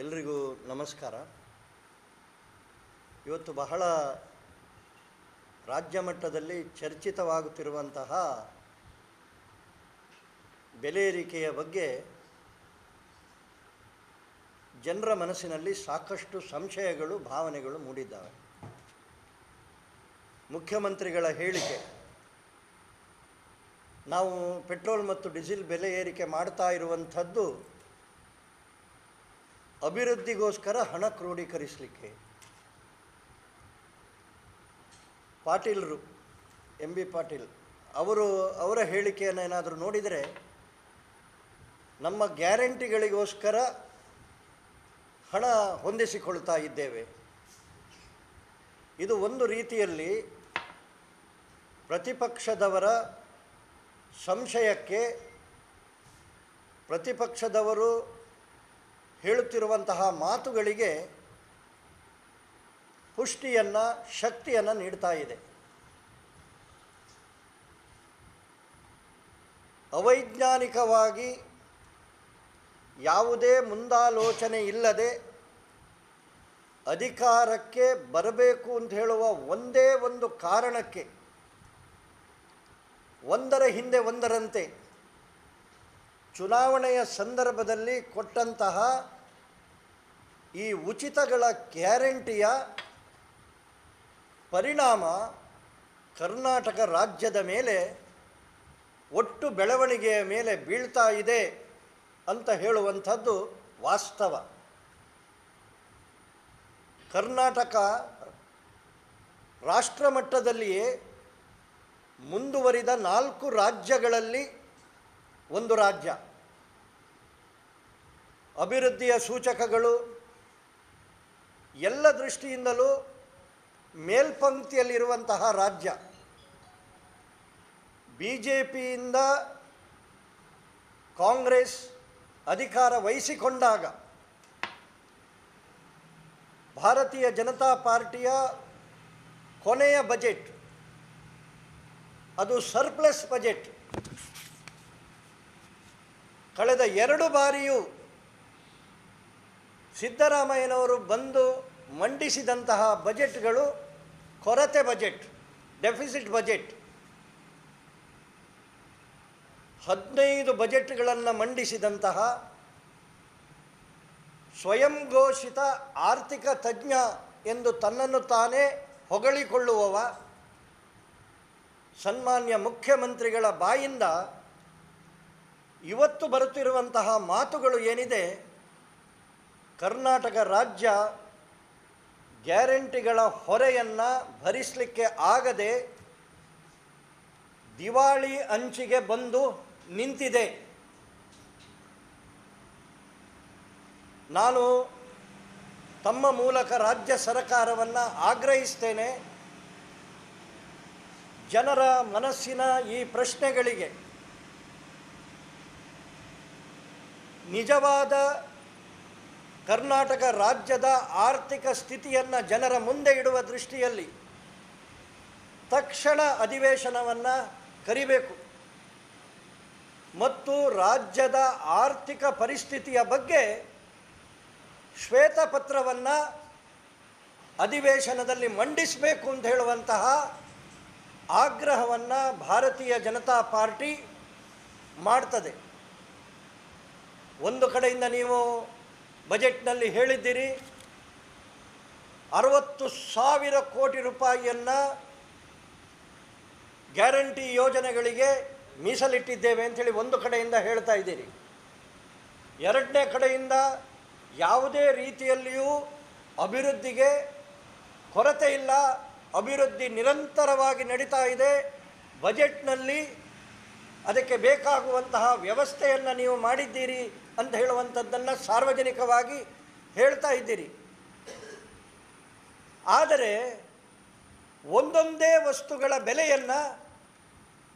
ಎಲ್ರಿಗೂ ನಮಸ್ಕಾರ. ಇವತ್ತು ಬಹಳ ರಾಜ್ಯ ಮಟ್ಟದಲ್ಲಿ ಚರ್ಚಿತವಾಗುತ್ತಿರುವಂತಹ ಬೆಲೆ ಏರಿಕೆಯ ಬಗ್ಗೆ ಜನರ ಮನಸ್ಸಿನಲ್ಲಿ ಸಾಕಷ್ಟು ಸಂಶಯಗಳು, ಭಾವನೆಗಳು ಮೂಡಿದ್ದಾವೆ. ಮುಖ್ಯಮಂತ್ರಿಗಳ ಹೇಳಿಕೆ, ನಾವು ಪೆಟ್ರೋಲ್ ಮತ್ತು ಡೀಸೆಲ್ ಬೆಲೆ ಏರಿಕೆ ಮಾಡ್ತಾ ಇರುವಂಥದ್ದು ಅಭಿವೃದ್ಧಿಗೋಸ್ಕರ ಹಣ ಕ್ರೋಢೀಕರಿಸಲಿಕ್ಕೆ ಪಾಟೀಲರು, ಎಂ ಬಿ ಪಾಟೀಲ್, ಅವರು ಅವರ ಹೇಳಿಕೆಯನ್ನು ಏನಾದರೂ ನೋಡಿದರೆ ನಮ್ಮ ಗ್ಯಾರಂಟಿಗಳಿಗೋಸ್ಕರ ಹಣ ಹೊಂದಿಸಿಕೊಳ್ತಾ ಇದ್ದೇವೆ. ಇದು ಒಂದು ರೀತಿಯಲ್ಲಿ ಪ್ರತಿಪಕ್ಷದವರ ಸಂಶಯಕ್ಕೆ ಪ್ರತಿಪಕ್ಷದವರು ಹೇಳುತ್ತಿರುವಂತಹ ಮಾತುಗಳಿಗೆ ಪುಷ್ಟಿಯನ್ನು, ಶಕ್ತಿಯನ್ನು ನೀಡ್ತಾ ಇದೆ. ಅವೈಜ್ಞಾನಿಕವಾಗಿ ಯಾವುದೇ ಮುಂದಾಲೋಚನೆ ಇಲ್ಲದೆ ಅಧಿಕಾರಕ್ಕೆ ಬರಬೇಕು ಅಂತ ಹೇಳುವ ಒಂದೇ ಒಂದು ಕಾರಣಕ್ಕೆ, ಒಂದರ ಹಿಂದೆ ಒಂದರಂತೆ ಚುನಾವಣೆಯ ಸಂದರ್ಭದಲ್ಲಿ ಕೊಟ್ಟಂತಹ ಈ ಉಚಿತಗಳ ಗ್ಯಾರಂಟಿಯ ಪರಿಣಾಮ ಕರ್ನಾಟಕ ರಾಜ್ಯದ ಮೇಲೆ ಒಟ್ಟು ಬೆಳವಣಿಗೆಯ ಮೇಲೆ ಬೀಳ್ತಾ ಇದೆ ಅಂತ ಹೇಳುವಂಥದ್ದು ವಾಸ್ತವ. ಕರ್ನಾಟಕ ರಾಷ್ಟ್ರ ಮಟ್ಟದಲ್ಲಿಯೇ ಮುಂದುವರಿದ ನಾಲ್ಕು ರಾಜ್ಯಗಳಲ್ಲಿ ಒಂದು ರಾಜ್ಯ. ಅಭಿವೃದ್ಧಿಯ ಸೂಚಕಗಳು ಎಲ್ಲ ದೃಷ್ಟಿಯಿಂದಲೂ ಮೇಲ್ಪಂಕ್ತಿಯಲ್ಲಿರುವಂತಹ ರಾಜ್ಯ. ಬಿ ಜೆ ಪಿಯಿಂದ ಕಾಂಗ್ರೆಸ್ ಅಧಿಕಾರ ವಹಿಸಿಕೊಂಡಾಗ ಭಾರತೀಯ ಜನತಾ ಪಾರ್ಟಿಯ ಕೊನೆಯ ಬಜೆಟ್, ಅದು ಸರ್ಪ್ಲಸ್ ಬಜೆಟ್ ಕಳೆದ ಎರಡು ಬಾರಿಯೂ ಸಿದ್ದರಾಮಯ್ಯನವರು ಬಂದು ಮಂಡಿಸಿದಂತಹ ಬಜೆಟ್ಗಳು ಕೊರತೆ ಬಜೆಟ್, ಡೆಫಿಸಿಟ್ ಬಜೆಟ್. ಹದಿನೈದು ಬಜೆಟ್ಗಳನ್ನು ಮಂಡಿಸಿದಂತಹ ಸ್ವಯಂ ಘೋಷಿತ ಆರ್ಥಿಕ ತಜ್ಞ ಎಂದು ತನ್ನನ್ನು ತಾನೇ ಹೊಗಳಿಕೊಳ್ಳುವವ ಸನ್ಮಾನ್ಯ ಮುಖ್ಯಮಂತ್ರಿಗಳ ಬಾಯಿಂದ ಇವತ್ತು ಬರುತ್ತಿರುವಂತಹ ಮಾತುಗಳು ಏನಿದೆ? ಕರ್ನಾಟಕ ರಾಜ್ಯ ಗ್ಯಾರಂಟಿಗಳ ಹೊರೆಯನ್ನು ಭರಿಸಲಿಕ್ಕೆ ಆಗದೆ ದಿವಾಳಿ ಅಂಚಿಗೆ ಬಂದು ನಿಂತಿದೆ. ನಾನು ತಮ್ಮ ಮೂಲಕ ರಾಜ್ಯ ಸರ್ಕಾರವನ್ನು ಆಗ್ರಹಿಸ್ತೇನೆ. ಜನರ ಮನಸ್ಸಿನ ಈ ಪ್ರಶ್ನೆಗಳಿಗೆ ನಿಜವಾದ ಕರ್ನಾಟಕ ರಾಜ್ಯದ ಆರ್ಥಿಕ ಸ್ಥಿತಿಯನ್ನು ಜನರ ಮುಂದೆ ಇಡುವ ದೃಷ್ಟಿಯಲ್ಲಿ ತಕ್ಷಣ ಅಧಿವೇಶನವನ್ನು ಕರಿಬೇಕು. ಮತ್ತು ರಾಜ್ಯದ ಆರ್ಥಿಕ ಪರಿಸ್ಥಿತಿಯ ಬಗ್ಗೆ ಶ್ವೇತಪತ್ರವನ್ನು ಅಧಿವೇಶನದಲ್ಲಿ ಮಂಡಿಸಬೇಕು ಅಂತ ಹೇಳುವಂತಹ ಆಗ್ರಹವನ್ನು ಭಾರತೀಯ ಜನತಾ ಪಾರ್ಟಿ ಮಾಡ್ತದೆ. ಒಂದು ಕಡೆಯಿಂದ ನೀವು ಬಜೆಟ್ನಲ್ಲಿ ಹೇಳಿದ್ದೀರಿ, ಅರವತ್ತು ಸಾವಿರ ಕೋಟಿ ರೂಪಾಯಿಯನ್ನು ಗ್ಯಾರಂಟಿ ಯೋಜನೆಗಳಿಗೆ ಮೀಸಲಿಟ್ಟಿದ್ದೇವೆ ಅಂಥೇಳಿ ಒಂದು ಕಡೆಯಿಂದ ಹೇಳ್ತಾ ಇದ್ದೀರಿ. ಎರಡನೇ ಕಡೆಯಿಂದ ಯಾವುದೇ ರೀತಿಯಲ್ಲಿಯೂ ಅಭಿವೃದ್ಧಿಗೆ ಕೊರತೆ ಇಲ್ಲ, ಅಭಿವೃದ್ಧಿ ನಿರಂತರವಾಗಿ ನಡೀತಾ ಇದೆ. ಬಜೆಟ್ನಲ್ಲಿ ಅದಕ್ಕೆ ಬೇಕಾಗುವಂತಹ ವ್ಯವಸ್ಥೆಯನ್ನು ನೀವು ಮಾಡಿದ್ದೀರಿ. ಅಂತ ಹೇಳುವಂಥದ್ದನ್ನು ಸಾರ್ವಜನಿಕವಾಗಿ ಹೇಳ್ತಾ ಇದ್ದೀರಿ. ಆದರೆ ಒಂದೊಂದೇ ವಸ್ತುಗಳ ಬೆಲೆಯನ್ನು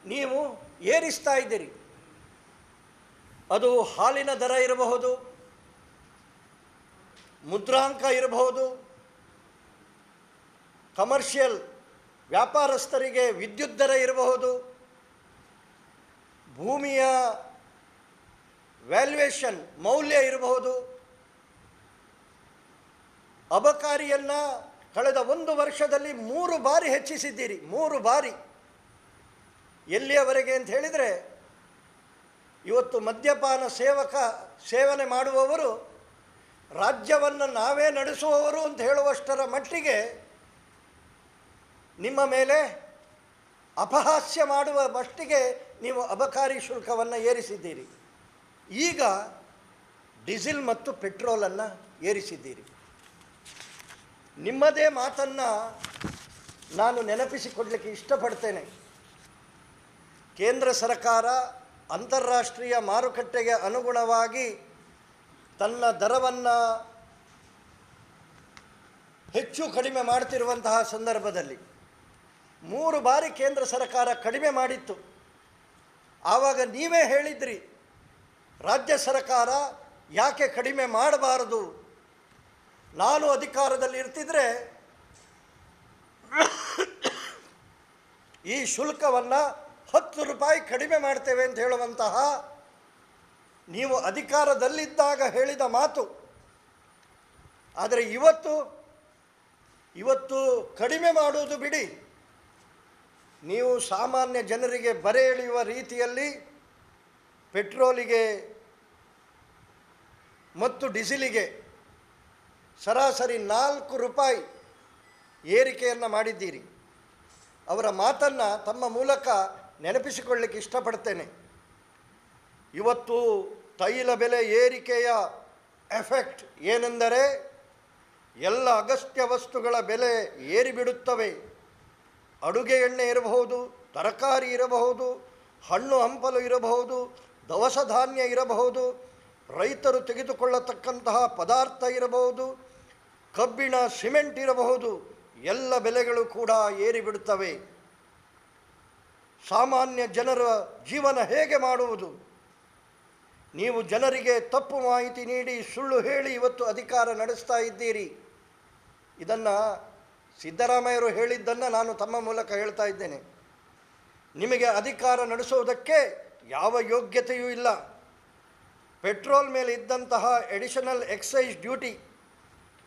ನೀವು ಏರಿಸ್ತಾ ಇದ್ದೀರಿ. ಅದು ಹಾಲಿನ ದರ ಇರಬಹುದು, ಮುದ್ರಾಂಕ ಇರಬಹುದು, ಕಮರ್ಷಿಯಲ್ ವ್ಯಾಪಾರಸ್ಥರಿಗೆ ವಿದ್ಯುತ್ ದರ ಇರಬಹುದು, ಭೂಮಿಯ ವ್ಯಾಲ್ಯೂಯೇಷನ್ ಮೌಲ್ಯ ಇರಬಹುದು. ಅಬಕಾರಿಯನ್ನು ಕಳೆದ ಒಂದು ವರ್ಷದಲ್ಲಿ ಮೂರು ಬಾರಿ ಹೆಚ್ಚಿಸಿದ್ದೀರಿ, ಮೂರು ಬಾರಿ. ಎಲ್ಲಿಯವರೆಗೆ ಅಂತ ಹೇಳಿದರೆ, ಇವತ್ತು ಮದ್ಯಪಾನ ಸೇವಕ ಸೇವನೆ ಮಾಡುವವರು, ರಾಜ್ಯವನ್ನು ನಾವೇ ನಡೆಸುವವರು ಅಂತ ಹೇಳುವಷ್ಟರ ಮಟ್ಟಿಗೆ ನಿಮ್ಮ ಮೇಲೆ ಅಪಹಾಸ್ಯ ಮಾಡುವ ಮಟ್ಟಿಗೆ ನೀವು ಅಬಕಾರಿ ಶುಲ್ಕವನ್ನು ಏರಿಸಿದ್ದೀರಿ. ಈಗ ಡೀಸೆಲ್ ಮತ್ತು ಪೆಟ್ರೋಲನ್ನು ಏರಿಸಿದ್ದೀರಿ. ನಿಮ್ಮದೇ ಮಾತನ್ನು ನಾನು ನೆನಪಿಸಿಕೊಡ್ಲಿಕ್ಕೆ ಇಷ್ಟಪಡ್ತೇನೆ. ಕೇಂದ್ರ ಸರ್ಕಾರ ಅಂತಾರಾಷ್ಟ್ರೀಯ ಮಾರುಕಟ್ಟೆಗೆ ಅನುಗುಣವಾಗಿ ತನ್ನ ದರವನ್ನು ಹೆಚ್ಚು ಕಡಿಮೆ ಮಾಡ್ತಿರುವಂತಹ ಸಂದರ್ಭದಲ್ಲಿ ಮೂರು ಬಾರಿ ಕೇಂದ್ರ ಸರ್ಕಾರ ಕಡಿಮೆ ಮಾಡಿತ್ತು. ಆವಾಗ ನೀವೇ ಹೇಳಿದ್ರಿ ರಾಜ್ಯ ಸರ್ಕಾರ ಯಾಕೆ ಕಡಿಮೆ ಮಾಡಬಾರದು? ನಾನು ಅಧಿಕಾರದಲ್ಲಿ ಇರ್ತಿದ್ರೆ ಈ ಶುಲ್ಕವನ್ನು ಹತ್ತು ರೂಪಾಯಿ ಕಡಿಮೆ ಮಾಡ್ತೇವೆ ಅಂತ ಹೇಳುವಂತಹ ನೀವು ಅಧಿಕಾರದಲ್ಲಿದ್ದಾಗ ಹೇಳಿದ ಮಾತು. ಆದರೆ ಇವತ್ತು ಇವತ್ತು ಕಡಿಮೆ ಮಾಡುವುದು ಬಿಡಿ. ನೀವು ಸಾಮಾನ್ಯ ಜನರಿಗೆ ಬರೆ ಎಳೆಯುವ ರೀತಿಯಲ್ಲಿ ಪೆಟ್ರೋಲಿಗೆ ಮತ್ತು ಡೀಸಿಲಿಗೆ ಸರಾಸರಿ ನಾಲ್ಕು ರೂಪಾಯಿ ಏರಿಕೆಯನ್ನು ಮಾಡಿದ್ದೀರಿ. ಅವರ ಮಾತನ್ನು ತಮ್ಮ ಮೂಲಕ ನೆನಪಿಸಿಕೊಳ್ಳಲಿಕ್ಕೆ ಇಷ್ಟಪಡ್ತೇನೆ. ಇವತ್ತು ತೈಲ ಬೆಲೆ ಏರಿಕೆಯ ಎಫೆಕ್ಟ್ ಏನೆಂದರೆ ಎಲ್ಲ ಅಗತ್ಯ ವಸ್ತುಗಳ ಬೆಲೆ ಏರಿಬಿಡುತ್ತವೆ. ಅಡುಗೆ ಎಣ್ಣೆ ಇರಬಹುದು, ತರಕಾರಿ ಇರಬಹುದು, ಹಣ್ಣು ಹಂಪಲು ಇರಬಹುದು ದವಸ ಧಾನ್ಯ ಇರಬಹುದು, ರೈತರು ತೆಗೆದುಕೊಳ್ಳತಕ್ಕಂತಹ ಪದಾರ್ಥ ಇರಬಹುದು, ಕಬ್ಬಿಣ, ಸಿಮೆಂಟ್ ಇರಬಹುದು, ಎಲ್ಲ ಬೆಲೆಗಳು ಕೂಡ ಏರಿಬಿಡುತ್ತವೆ. ಸಾಮಾನ್ಯ ಜನರ ಜೀವನ ಹೇಗೆ ಮಾಡುವುದು? ನೀವು ಜನರಿಗೆ ತಪ್ಪು ಮಾಹಿತಿ ನೀಡಿ, ಸುಳ್ಳು ಹೇಳಿ ಇವತ್ತು ಅಧಿಕಾರ ನಡೆಸ್ತಾ ಇದ್ದೀರಿ. ಇದನ್ನು ಸಿದ್ದರಾಮಯ್ಯರು ಹೇಳಿದ್ದನ್ನು ನಾನು ತಮ್ಮ ಮೂಲಕ ಹೇಳ್ತಾ ಇದ್ದೇನೆ. ನಿಮಗೆ ಅಧಿಕಾರ ನಡೆಸುವುದಕ್ಕೆ ಯಾವ ಯೋಗ್ಯತೆಯೂ ಇಲ್ಲ. ಪೆಟ್ರೋಲ್ ಮೇಲೆ ಇದ್ದಂತಹ ಎಡಿಷನಲ್ ಎಕ್ಸೈಸ್ ಡ್ಯೂಟಿ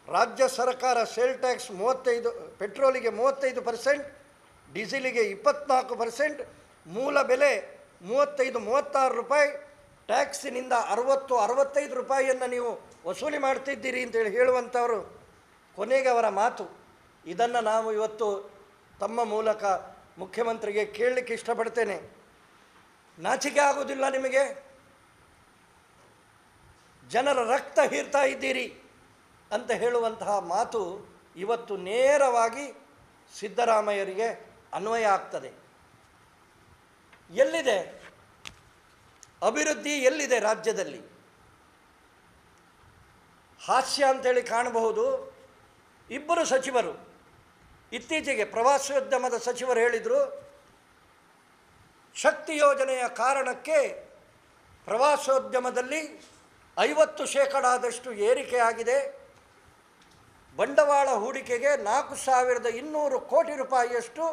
ರಾಜ್ಯ ಸರ್ಕಾರ ಸೇಲ್ ಟ್ಯಾಕ್ಸ್ ಮೂವತ್ತೈದು, ಪೆಟ್ರೋಲಿಗೆ ಮೂವತ್ತೈದು ಪರ್ಸೆಂಟ್, ಡೀಸೆಲಿಗೆ ಇಪ್ಪತ್ನಾಲ್ಕು ಪರ್ಸೆಂಟ್, ಮೂಲ ಬೆಲೆ ಮೂವತ್ತೈದು, ಮೂವತ್ತಾರು ರೂಪಾಯಿ, ಟ್ಯಾಕ್ಸಿನಿಂದ ಅರವತ್ತು, ಅರವತ್ತೈದು ರೂಪಾಯಿಯನ್ನು ನೀವು ವಸೂಲಿ ಮಾಡ್ತಿದ್ದೀರಿ ಅಂತೇಳಿ ಹೇಳುವಂಥವರು ಕೊನೆಗೆ ಅವರ ಮಾತು. ಇದನ್ನು ನಾವು ಇವತ್ತು ತಮ್ಮ ಮೂಲಕ ಮುಖ್ಯಮಂತ್ರಿಗೆ ಕೇಳಲಿಕ್ಕೆ ಇಷ್ಟಪಡ್ತೇನೆ. ನಾಚಿಕೆ ಆಗೋದಿಲ್ಲ ನಿಮಗೆ? ಜನರ ರಕ್ತ ಹೀರ್ತಾ ಇದ್ದೀರಿ ಅಂತ ಹೇಳುವಂತಹ ಮಾತು ಇವತ್ತು ನೇರವಾಗಿ ಸಿದ್ದರಾಮಯ್ಯರಿಗೆ ಅನ್ವಯ ಆಗ್ತದೆ. ಎಲ್ಲಿದೆ? ಅಭಿವೃದ್ಧಿ ಎಲ್ಲಿದೆ ರಾಜ್ಯದಲ್ಲಿ? ಹಾಸ್ಯ ಅಂತೇಳಿ ಕಾಣಬಹುದು. ಇಬ್ಬರು ಸಚಿವರು, ಇತ್ತೀಚೆಗೆ ಪ್ರವಾಸೋದ್ಯಮದ ಸಚಿವರು ಹೇಳಿದರು ಶಕ್ತಿ ಯೋಜನೆಯ ಕಾರಣಕ್ಕೆ ಪ್ರವಾಸೋದ್ಯಮದಲ್ಲಿ ಐವತ್ತು ಶೇಕಡಾದಷ್ಟು ಏರಿಕೆಯಾಗಿದೆ ಬಂಡವಾಳ ಹೂಡಿಕೆಗೆ ನಾಲ್ಕು ಸಾವಿರದ ಇನ್ನೂರು ಕೋಟಿ ರೂಪಾಯಿಯಷ್ಟು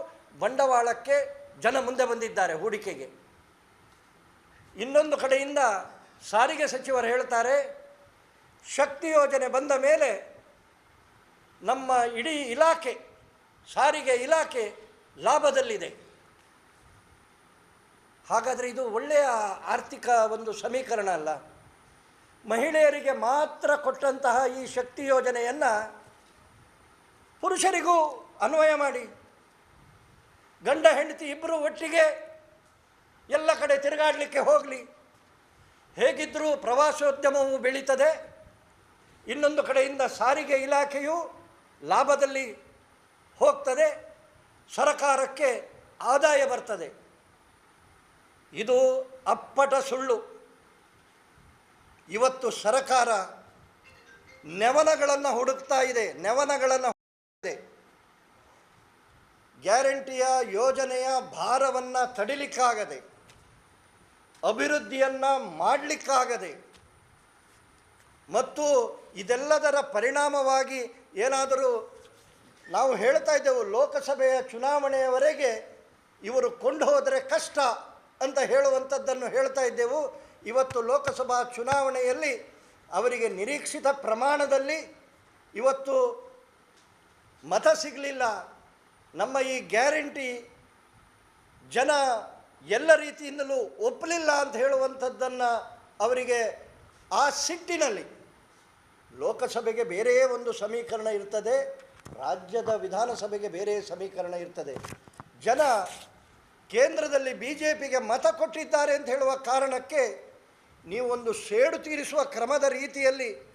ಬಂಡವಾಳಕ್ಕೆ ಜನ ಮುಂದೆ ಬಂದಿದ್ದಾರೆ ಹೂಡಿಕೆಗೆ. ಇನ್ನೊಂದು ಕಡೆಯಿಂದ ಸಾರಿಗೆ ಸಚಿವರು ಹೇಳ್ತಾರೆ, ಶಕ್ತಿ ಯೋಜನೆ ಬಂದ ಮೇಲೆ ನಮ್ಮ ಇಡೀ ಇಲಾಖೆ, ಸಾರಿಗೆ ಇಲಾಖೆ ಲಾಭದಲ್ಲಿದೆ. ಹಾಗಾದರೆ ಇದು ಒಳ್ಳೆಯ ಆರ್ಥಿಕ ಒಂದು ಸಮೀಕರಣ ಅಲ್ಲ. ಮಹಿಳೆಯರಿಗೆ ಮಾತ್ರ ಕೊಟ್ಟಂತಹ ಈ ಶಕ್ತಿ ಯೋಜನೆಯನ್ನು ಪುರುಷರಿಗೂ ಅನ್ವಯ ಮಾಡಿ. ಗಂಡ, ಹೆಂಡತಿ ಇಬ್ಬರು ಒಟ್ಟಿಗೆ ಎಲ್ಲ ಕಡೆ ತಿರುಗಾಡಲಿಕ್ಕೆ ಹೋಗಲಿ. ಹೇಗಿದ್ದರೂ ಪ್ರವಾಸೋದ್ಯಮವು ಬೆಳೀತದೆ. ಇನ್ನೊಂದು ಕಡೆಯಿಂದ ಸಾರಿಗೆ ಇಲಾಖೆಯು ಲಾಭದಲ್ಲಿ ಹೋಗ್ತದೆ. ಸರಕಾರಕ್ಕೆ ಆದಾಯ ಬರ್ತದೆ. ಇದು ಅಪ್ಪಟ ಸುಳ್ಳು. ಇವತ್ತು ಸರಕಾರ ನೆವನಗಳನ್ನು ಹುಡುಕ್ತಾ ಇದೆ, ನೆವನಗಳನ್ನು ಇದೆ. ಗ್ಯಾರಂಟಿಯ ಯೋಜನೆಯ ಭಾರವನ್ನು ತಡಿಲಿಕ್ಕಾಗದೆ, ಅಭಿವೃದ್ಧಿಯನ್ನು ಮಾಡಲಿಕ್ಕಾಗದೆ ಮತ್ತು ಇದೆಲ್ಲದರ ಪರಿಣಾಮವಾಗಿ ಏನಾದರೂ ನಾವು ಹೇಳ್ತಾ ಇದ್ದೆವು, ಲೋಕಸಭೆಯ ಚುನಾವಣೆಯವರೆಗೆ ಇವರು ಕೊಂಡು ಹೋದರೆ ಕಷ್ಟ. ಅಂತ ಹೇಳುವಂಥದ್ದನ್ನು ಹೇಳ್ತಾ ಇದ್ದೆವು. ಇವತ್ತು ಲೋಕಸಭಾ ಚುನಾವಣೆಯಲ್ಲಿ ಅವರಿಗೆ ನಿರೀಕ್ಷಿತ ಪ್ರಮಾಣದಲ್ಲಿ ಇವತ್ತು ಮತ ಸಿಗಲಿಲ್ಲ. ನಮ್ಮ ಈ ಗ್ಯಾರಂಟಿ ಜನ ಎಲ್ಲ ರೀತಿಯಿಂದಲೂ ಒಪ್ಪಲಿಲ್ಲ ಅಂತ ಹೇಳುವಂಥದ್ದನ್ನು ಅವರಿಗೆ ಆ ಸಿಟ್ಟಿನಲ್ಲಿ ಲೋಕಸಭೆಗೆ ಬೇರೆಯೇ ಒಂದು ಸಮೀಕರಣ ಇರ್ತದೆ, ರಾಜ್ಯದ ವಿಧಾನಸಭೆಗೆ ಬೇರೆ ಸಮೀಕರಣ ಇರ್ತದೆ. ಜನ ಕೇಂದ್ರದಲ್ಲಿ ಬಿ ಜೆ ಪಿಗೆ ಮತ ಕೊಟ್ಟಿದ್ದಾರೆ ಅಂತ ಹೇಳುವ ಕಾರಣಕ್ಕೆ ನೀವೊಂದು ಸೇಡು ತೀರಿಸುವ ಕ್ರಮದ ರೀತಿಯಲ್ಲಿ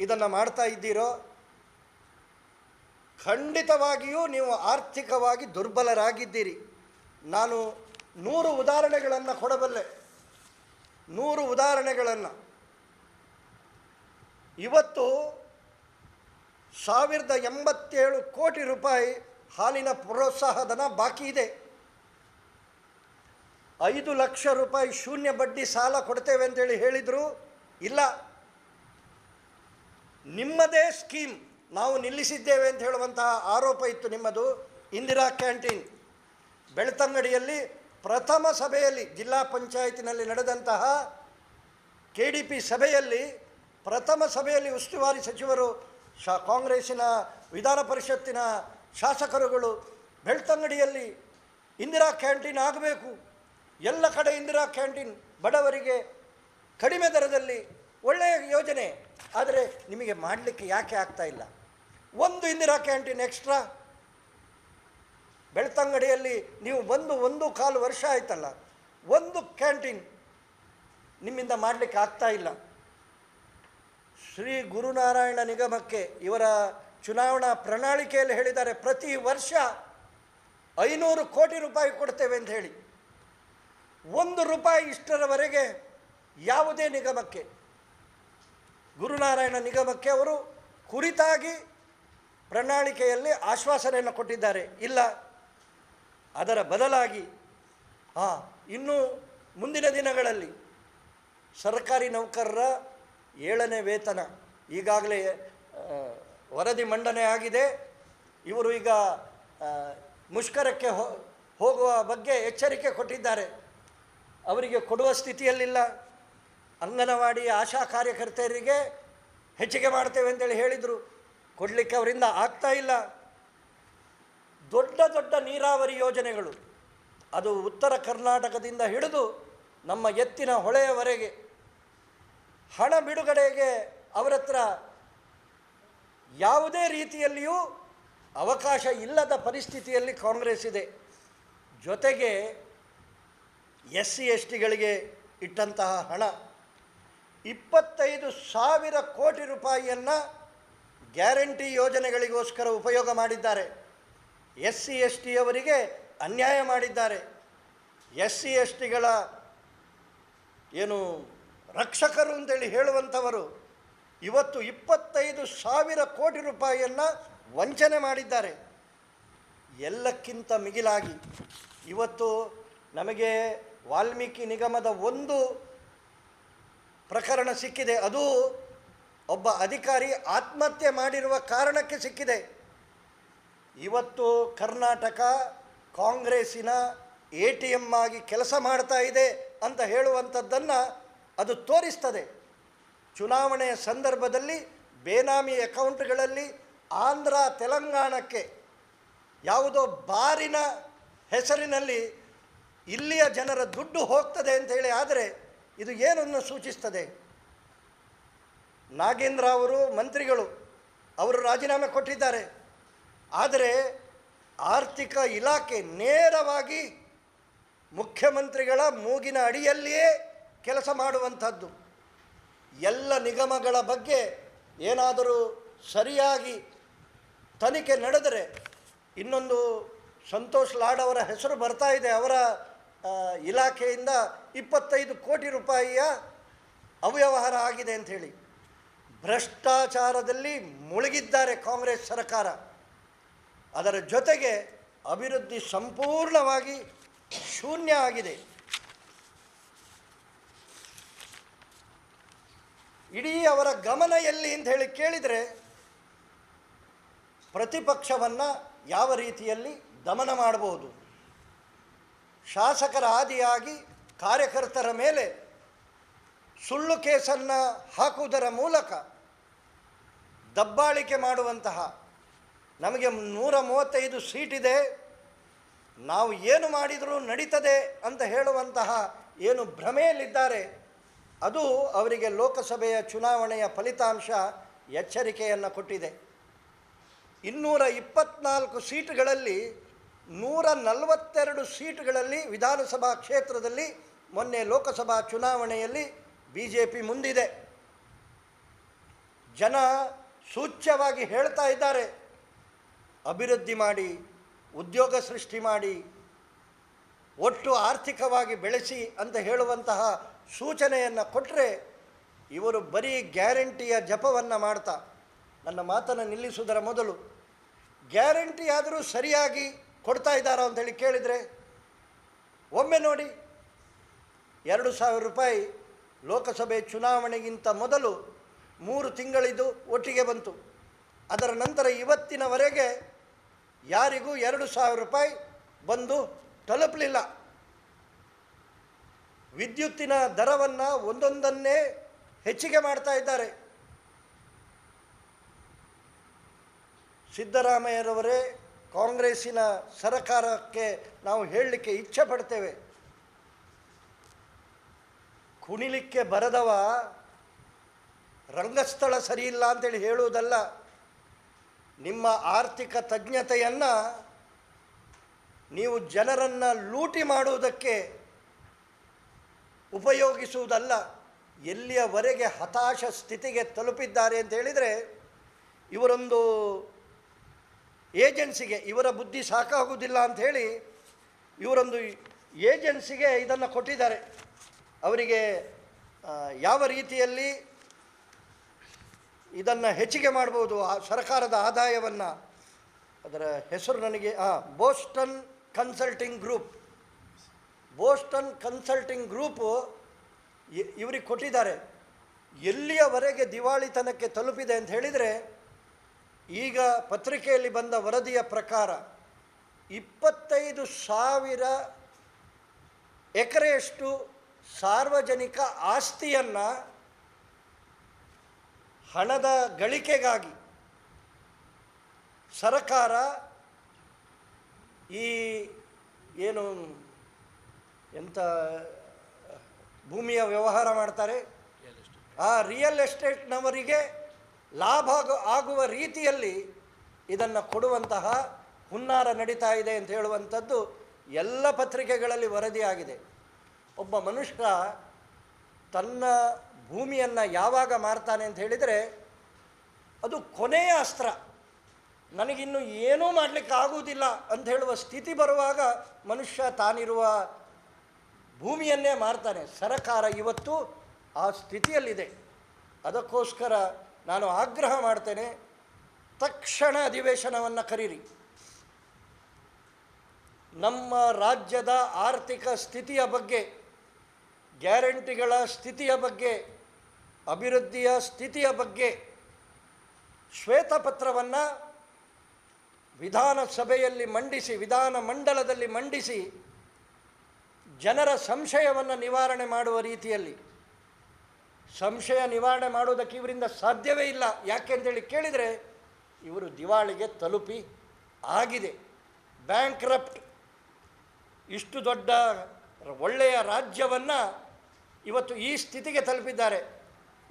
ಇದನ್ನು ಮಾಡ್ತಾ ಇದ್ದೀರೋ, ಖಂಡಿತವಾಗಿಯೂ ನೀವು ಆರ್ಥಿಕವಾಗಿ ದುರ್ಬಲರಾಗಿದ್ದೀರಿ. ನಾನು ನೂರು ಉದಾಹರಣೆಗಳನ್ನು ಕೊಡಬಲ್ಲೆ. ನೂರು ಉದಾಹರಣೆಗಳನ್ನು. ಇವತ್ತು ಸಾವಿರದ ಎಂಬತ್ತೇಳು ಕೋಟಿ ರೂಪಾಯಿ ಹಾಲಿನ ಪ್ರೋತ್ಸಾಹಧನ ಬಾಕಿ ಇದೆ. ಐದು ಲಕ್ಷ ರೂಪಾಯಿ ಶೂನ್ಯ ಬಡ್ಡಿ ಸಾಲ ಕೊಡ್ತೇವೆ ಅಂತೇಳಿ ಹೇಳಿದರು. ಇಲ್ಲ. ನಿಮ್ಮದೇ ಸ್ಕೀಮ್. ನಾವು ನಿಲ್ಲಿಸಿದ್ದೇವೆ ಅಂತ ಹೇಳುವಂತಹ ಆರೋಪ ಇತ್ತು ನಿಮ್ಮದು. ಇಂದಿರಾ ಕ್ಯಾಂಟೀನ್. ಬೆಳ್ತಂಗಡಿಯಲ್ಲಿ ಪ್ರಥಮ ಸಭೆಯಲ್ಲಿ, ಜಿಲ್ಲಾ ಪಂಚಾಯತಿನಲ್ಲಿ ನಡೆದಂತಹ ಕೆ ಡಿ ಪಿ ಸಭೆಯಲ್ಲಿ ಪ್ರಥಮ ಸಭೆಯಲ್ಲಿ ಉಸ್ತುವಾರಿ ಸಚಿವರು, ಶಾ ಕಾಂಗ್ರೆಸ್ಸಿನ ವಿಧಾನ ಪರಿಷತ್ತಿನ ಶಾಸಕರುಗಳು ಬೆಳ್ತಂಗಡಿಯಲ್ಲಿ ಇಂದಿರಾ ಕ್ಯಾಂಟೀನ್ ಆಗಬೇಕು. ಎಲ್ಲ ಕಡೆ ಇಂದಿರಾ ಕ್ಯಾಂಟೀನ್ ಬಡವರಿಗೆ ಕಡಿಮೆ ದರದಲ್ಲಿ ಒಳ್ಳೆಯ ಯೋಜನೆ. ಆದರೆ ನಿಮಗೆ ಮಾಡಲಿಕ್ಕೆ ಯಾಕೆ ಆಗ್ತಾ ಇಲ್ಲ? ಒಂದು ಇಂದಿರಾ ಕ್ಯಾಂಟೀನ್ ಎಕ್ಸ್ಟ್ರಾ? ಬೆಳ್ತಂಗಡಿಯಲ್ಲಿ ನೀವು ಬಂದು ಒಂದು ಕಾಲು ವರ್ಷ ಆಯ್ತಲ್ಲ, ಒಂದು ಕ್ಯಾಂಟೀನ್ ನಿಮ್ಮಿಂದ ಮಾಡಲಿಕ್ಕೆ ಆಗ್ತಾ ಇಲ್ಲ. ಶ್ರೀ ಗುರುನಾರಾಯಣ ನಿಗಮಕ್ಕೆ ಇವರ ಚುನಾವಣಾ ಪ್ರಣಾಳಿಕೆಯಲ್ಲಿ ಹೇಳಿದ್ದಾರೆ, ಪ್ರತಿ ವರ್ಷ ಐನೂರು ಕೋಟಿ ರೂಪಾಯಿ ಕೊಡ್ತೇವೆ ಅಂತ ಹೇಳಿ. ಒಂದು ರೂಪಾಯಿ ಇಷ್ಟರವರೆಗೆ ಯಾವುದೇ ನಿಗಮಕ್ಕೆ, ಗುರುನಾರಾಯಣ ನಿಗಮಕ್ಕೆ ಅವರು ಕುರಿತಾಗಿ ಪ್ರಣಾಳಿಕೆಯಲ್ಲಿ ಆಶ್ವಾಸನೆಯನ್ನು ಕೊಟ್ಟಿದ್ದಾರೆ. ಇಲ್ಲ, ಅದರ ಬದಲಾಗಿ ಹಾಂ ಇನ್ನೂ ಮುಂದಿನ ದಿನಗಳಲ್ಲಿ ಸರ್ಕಾರಿ ನೌಕರರ ಏಳನೇ ವೇತನ ಈಗಾಗಲೇ ವರದಿ ಮಂಡನೆ ಆಗಿದೆ. ಇವರು ಈಗ ಮುಷ್ಕರಕ್ಕೆ ಹೋಗುವ ಬಗ್ಗೆ ಎಚ್ಚರಿಕೆ ಕೊಟ್ಟಿದ್ದಾರೆ. ಅವರಿಗೆ ಕೊಡುವ ಸ್ಥಿತಿಯಲ್ಲಿಲ್ಲ. ಅಂಗನವಾಡಿ ಆಶಾ ಕಾರ್ಯಕರ್ತೆಯರಿಗೆ ಹೆಚ್ಚಿಗೆ ಮಾಡ್ತೇವೆ ಅಂತೇಳಿ ಹೇಳಿದರು. ಕೊಡಲಿಕ್ಕೆ ಅವರಿಂದ ಆಗ್ತಾ ಇಲ್ಲ. ದೊಡ್ಡ ದೊಡ್ಡ ನೀರಾವರಿ ಯೋಜನೆಗಳು ಅದು ಉತ್ತರ ಕರ್ನಾಟಕದಿಂದ ಹಿಡಿದು ನಮ್ಮ ಎತ್ತಿನ ಹೊಳೆಯವರೆಗೆ, ಹಣ ಬಿಡುಗಡೆಗೆ ಅವರ ಹತ್ರ ಯಾವುದೇ ರೀತಿಯಲ್ಲಿಯೂ ಅವಕಾಶ ಇಲ್ಲದ ಪರಿಸ್ಥಿತಿಯಲ್ಲಿ ಕಾಂಗ್ರೆಸ್ ಇದೆ. ಜೊತೆಗೆ ಎಸ್ ಸಿ ಎಸ್ ಟಿಗಳಿಗೆ ಇಟ್ಟಂತಹ ಹಣ ಇಪ್ಪತ್ತೈದು ಸಾವಿರ ಕೋಟಿ ರೂಪಾಯಿಯನ್ನು ಗ್ಯಾರಂಟಿ ಯೋಜನೆಗಳಿಗೋಸ್ಕರ ಉಪಯೋಗ ಮಾಡಿದ್ದಾರೆ. ಎಸ್ ಸಿ ಎಸ್ ಟಿಯವರಿಗೆ ಅನ್ಯಾಯ ಮಾಡಿದ್ದಾರೆ. ಎಸ್ ಸಿ ಎಸ್ ಟಿಗಳ ಏನು ರಕ್ಷಕರು ಅಂತೇಳಿ ಹೇಳುವಂಥವರು ಇವತ್ತು ಇಪ್ಪತ್ತೈದು ಸಾವಿರ ಕೋಟಿ ರೂಪಾಯಿಯನ್ನು ವಂಚನೆ ಮಾಡಿದ್ದಾರೆ. ಎಲ್ಲಕ್ಕಿಂತ ಮಿಗಿಲಾಗಿ ಇವತ್ತು ನಮಗೆ ವಾಲ್ಮೀಕಿ ನಿಗಮದ ಒಂದು ಪ್ರಕರಣ ಸಿಕ್ಕಿದೆ. ಅದು ಒಬ್ಬ ಅಧಿಕಾರಿ ಆತ್ಮಹತ್ಯೆ ಮಾಡಿರುವ ಕಾರಣಕ್ಕೆ ಸಿಕ್ಕಿದೆ. ಇವತ್ತು ಕರ್ನಾಟಕ ಕಾಂಗ್ರೆಸ್ಸಿನ ಎ ಟಿ ಎಂ ಆಗಿ ಕೆಲಸ ಮಾಡ್ತಾ ಇದೆ ಅಂತ ಹೇಳುವಂಥದ್ದನ್ನು ಅದು ತೋರಿಸ್ತದೆ. ಚುನಾವಣೆಯ ಸಂದರ್ಭದಲ್ಲಿ ಬೇನಾಮಿ ಅಕೌಂಟ್ಗಳಲ್ಲಿ ಆಂಧ್ರ, ತೆಲಂಗಾಣಕ್ಕೆ ಯಾವುದೋ ಬಾರಿನ ಹೆಸರಿನಲ್ಲಿ ಇಲ್ಲಿಯ ಜನರ ದುಡ್ಡು ಹೋಗ್ತದೆ ಅಂತ ಹೇಳಿ ಆದರೆ ಇದು ಏನನ್ನು ಸೂಚಿಸ್ತದೆ? ನಾಗೇಂದ್ರ ಅವರು, ಮಂತ್ರಿಗಳು ಅವರು ರಾಜೀನಾಮೆ ಕೊಟ್ಟಿದ್ದಾರೆ. ಆದರೆ ಆರ್ಥಿಕ ಇಲಾಖೆ ನೇರವಾಗಿ ಮುಖ್ಯಮಂತ್ರಿಗಳ ಮೂಗಿನ ಅಡಿಯಲ್ಲಿಯೇ ಕೆಲಸ ಮಾಡುವಂಥದ್ದು. ಎಲ್ಲ ನಿಗಮಗಳ ಬಗ್ಗೆ ಏನಾದರೂ ಸರಿಯಾಗಿ ತನಿಖೆ ನಡೆದರೆ ಇನ್ನೊಂದು ಸಂತೋಷ್ ಲಾಡ್ ಅವರ ಹೆಸರು ಬರ್ತಾ ಇದೆ. ಅವರ ಇಲಾಖೆಯಿಂದ ಇಪ್ಪತ್ತೈದು ಕೋಟಿ ರೂಪಾಯಿಯ ಅವ್ಯವಹಾರ ಆಗಿದೆ ಅಂಥೇಳಿ ಭ್ರಷ್ಟಾಚಾರದಲ್ಲಿ ಮುಳುಗಿದ್ದಾರೆ ಕಾಂಗ್ರೆಸ್ ಸರ್ಕಾರ. ಅದರ ಜೊತೆಗೆ ಅಭಿವೃದ್ಧಿ ಸಂಪೂರ್ಣವಾಗಿ ಶೂನ್ಯ ಆಗಿದೆ. ಇಡೀ ಅವರ ಗಮನ ಎಲ್ಲಿ ಅಂತ ಹೇಳಿ ಕೇಳಿದರೆ ಪ್ರತಿಪಕ್ಷವನ್ನು ಯಾವ ರೀತಿಯಲ್ಲಿ ದಮನ ಮಾಡಬಹುದು ಶಾಸಕರ ಆದಿಯಾಗಿ ಕಾರ್ಯಕರ್ತರ ಮೇಲೆ ಸುಳ್ಳು ಕೇಸನ್ನು ಹಾಕುವುದರ ಮೂಲಕ ದಬ್ಬಾಳಿಕೆ ಮಾಡುವಂತಹ ನಮಗೆ ನೂರ ಮೂವತ್ತೈದು ಸೀಟಿದೆ ನಾವು ಏನು ಮಾಡಿದರೂ ನಡೀತದೆ ಅಂತ ಹೇಳುವಂತಹ ಏನು ಭ್ರಮೆಯಲ್ಲಿದ್ದಾರೆ, ಅದು ಅವರಿಗೆ ಲೋಕಸಭೆಯ ಚುನಾವಣೆಯ ಫಲಿತಾಂಶ ಎಚ್ಚರಿಕೆಯನ್ನು ಕೊಟ್ಟಿದೆ. ಇನ್ನೂರ ಇಪ್ಪತ್ನಾಲ್ಕು ಸೀಟುಗಳಲ್ಲಿ ನೂರ ನಲವತ್ತೆರಡು ಸೀಟುಗಳಲ್ಲಿ ವಿಧಾನಸಭಾ ಕ್ಷೇತ್ರದಲ್ಲಿ ಮೊನ್ನೆ ಲೋಕಸಭಾ ಚುನಾವಣೆಯಲ್ಲಿ ಬಿ ಜೆ ಪಿ ಮುಂದಿದೆ. ಜನ ಸೂಚ್ಯವಾಗಿ ಹೇಳ್ತಾ ಇದ್ದಾರೆ, ಅಭಿವೃದ್ಧಿ ಮಾಡಿ, ಉದ್ಯೋಗ ಸೃಷ್ಟಿ ಮಾಡಿ, ಒಟ್ಟು ಆರ್ಥಿಕವಾಗಿ ಬೆಳೆಸಿ ಅಂತ ಹೇಳುವಂತಹ ಸೂಚನೆಯನ್ನು ಕೊಟ್ಟರೆ ಇವರು ಬರೀ ಗ್ಯಾರಂಟಿಯ ಜಪವನ್ನು ಮಾಡ್ತಾ. ನನ್ನ ಮಾತನ್ನು ನಿಲ್ಲಿಸುವುದರ ಮೊದಲು, ಗ್ಯಾರಂಟಿ ಆದರೂ ಸರಿಯಾಗಿ ಕೊಡ್ತಾ ಇದ್ದಾರೋ ಅಂತೇಳಿ ಕೇಳಿದರೆ, ಒಮ್ಮೆ ನೋಡಿ, ಎರಡು ಸಾವಿರ ರೂಪಾಯಿ ಲೋಕಸಭೆ ಚುನಾವಣೆಗಿಂತ ಮೊದಲು ಮೂರು ತಿಂಗಳಿದು ಒಟ್ಟಿಗೆ ಬಂತು. ಅದರ ನಂತರ ಇವತ್ತಿನವರೆಗೆ ಯಾರಿಗೂ ಎರಡು ಸಾವಿರ ರೂಪಾಯಿ ಬಂದು ತಲುಪಲಿಲ್ಲ. ವಿದ್ಯುತ್ತಿನ ದರವನ್ನು ಒಂದೊಂದನ್ನೇ ಹೆಚ್ಚಿಗೆ ಮಾಡ್ತಾ ಇದ್ದಾರೆ. ಸಿದ್ದರಾಮಯ್ಯರವರೇ ಕಾಂಗ್ರೆಸ್ಸಿನ ಸರಕಾರಕ್ಕೆ ನಾವು ಹೇಳಲಿಕ್ಕೆ ಇಚ್ಛೆ ಪಡ್ತೇವೆ. ಕುಣಿಲಿಕ್ಕೆ ಬರದವ ರಂಗಸ್ಥಳ ಸರಿಯಿಲ್ಲ ಅಂತೇಳಿ ಹೇಳುವುದಲ್ಲ, ನಿಮ್ಮ ಆರ್ಥಿಕ ತಜ್ಞತೆಯನ್ನು ನೀವು ಜನರನ್ನು ಲೂಟಿ ಮಾಡುವುದಕ್ಕೆ ಉಪಯೋಗಿಸುವುದಲ್ಲ, ಎಲ್ಲಿಯವರೆಗೆ ಹತಾಶ ಸ್ಥಿತಿಗೆ ತಲುಪಿದ್ದಾರೆ ಅಂತ ಹೇಳಿದರೆ, ಇವರೊಂದು ಏಜೆನ್ಸಿಗೆ, ಇವರ ಬುದ್ಧಿ ಸಾಕಾಗುವುದಿಲ್ಲ ಅಂತ ಹೇಳಿ ಇವರೊಂದು ಏಜೆನ್ಸಿಗೆ ಇದನ್ನು ಕೊಟ್ಟಿದ್ದಾರೆ. ಅವರಿಗೆ ಯಾವ ರೀತಿಯಲ್ಲಿ ಇದನ್ನು ಹೆಚ್ಚಿಗೆ ಮಾಡ್ಬೋದು, ಆ ಸರ್ಕಾರದ ಆದಾಯವನ್ನು, ಅದರ ಹೆಸರು ನನಗೆ ಹಾಂ Boston consulting group. Boston consulting group ಇವ್ರಿಗೆ ಕೊಟ್ಟಿದ್ದಾರೆ. ಎಲ್ಲಿಯವರೆಗೆ ದಿವಾಳಿತನಕ್ಕೆ ತಲುಪಿದೆ ಅಂತ ಹೇಳಿದರೆ ಈಗ ಪತ್ರಿಕೆಯಲ್ಲಿ ಬಂದ ವರದಿಯ ಪ್ರಕಾರ ಇಪ್ಪತ್ತೈದು ಸಾವಿರ ಎಕರೆಯಷ್ಟು ಸಾರ್ವಜನಿಕ ಆಸ್ತಿಯನ್ನು ಹಣದ ಗಳಿಕೆಗಾಗಿ ಸರಕಾರ ಈ ಏನು ಎಂಥ ಭೂಮಿಯ ವ್ಯವಹಾರ ಮಾಡ್ತಾರೆ? ಆ ರಿಯಲ್ ಎಸ್ಟೇಟ್ನವರಿಗೆ ಲಾಭ ಆಗುವ ರೀತಿಯಲ್ಲಿ ಇದನ್ನು ಕೊಡುವಂತಹ ಹುನ್ನಾರ ನಡೀತಾ ಇದೆ ಅಂತ ಹೇಳುವಂಥದ್ದು ಎಲ್ಲ ಪತ್ರಿಕೆಗಳಲ್ಲಿ ವರದಿಯಾಗಿದೆ. ಒಬ್ಬ ಮನುಷ್ಯ ತನ್ನ ಭೂಮಿಯನ್ನು ಯಾವಾಗ ಮಾರ್ತಾನೆ ಅಂತ ಹೇಳಿದರೆ ಅದು ಕೊನೆಯ ಅಸ್ತ್ರ. ನನಗಿನ್ನು ಏನೂ ಮಾಡಲಿಕ್ಕೆ ಆಗುವುದಿಲ್ಲ ಅಂತ ಹೇಳುವ ಸ್ಥಿತಿ ಬರುವಾಗ ಮನುಷ್ಯ ತಾನಿರುವ ಭೂಮಿಯನ್ನೇ ಮಾರ್ತಾನೆ. ಸರಕಾರ ಇವತ್ತು ಆ ಸ್ಥಿತಿಯಲ್ಲಿದೆ. ಅದಕ್ಕೋಸ್ಕರ ನಾನು ಆಗ್ರಹ ಮಾಡ್ತೇನೆ, ತಕ್ಷಣ ಅಧಿವೇಶನವನ್ನು ಕರೀರಿ. ನಮ್ಮ ರಾಜ್ಯದ ಆರ್ಥಿಕ ಸ್ಥಿತಿಯ ಬಗ್ಗೆ, ಗ್ಯಾರಂಟಿಗಳ ಸ್ಥಿತಿಯ ಬಗ್ಗೆ, ಅಭಿವೃದ್ಧಿಯ ಸ್ಥಿತಿಯ ಬಗ್ಗೆ ಶ್ವೇತಪತ್ರವನ್ನು ವಿಧಾನಸಭೆಯಲ್ಲಿ ಮಂಡಿಸಿ, ವಿಧಾನ ಮಂಡಲದಲ್ಲಿ ಮಂಡಿಸಿ, ಜನರ ಸಂಶಯವನ್ನು ನಿವಾರಣೆ ಮಾಡುವ ರೀತಿಯಲ್ಲಿ ಸಂಶಯ ನಿವಾರಣೆ ಮಾಡೋದಕ್ಕೆ ಇವರಿಂದ ಸಾಧ್ಯವೇ ಇಲ್ಲ. ಯಾಕೆ ಅಂತೇಳಿ ಕೇಳಿದರೆ ಇವರು ದಿವಾಳಿಗೆ ತಲುಪಿ ಆಗಿದೆ. ಬ್ಯಾಂಕ್ ರಪ್ಟ್ ಇಷ್ಟು ದೊಡ್ಡ ಒಳ್ಳೆಯ ರಾಜ್ಯವನ್ನು ಇವತ್ತು ಈ ಸ್ಥಿತಿಗೆ ತಲುಪಿದ್ದಾರೆ.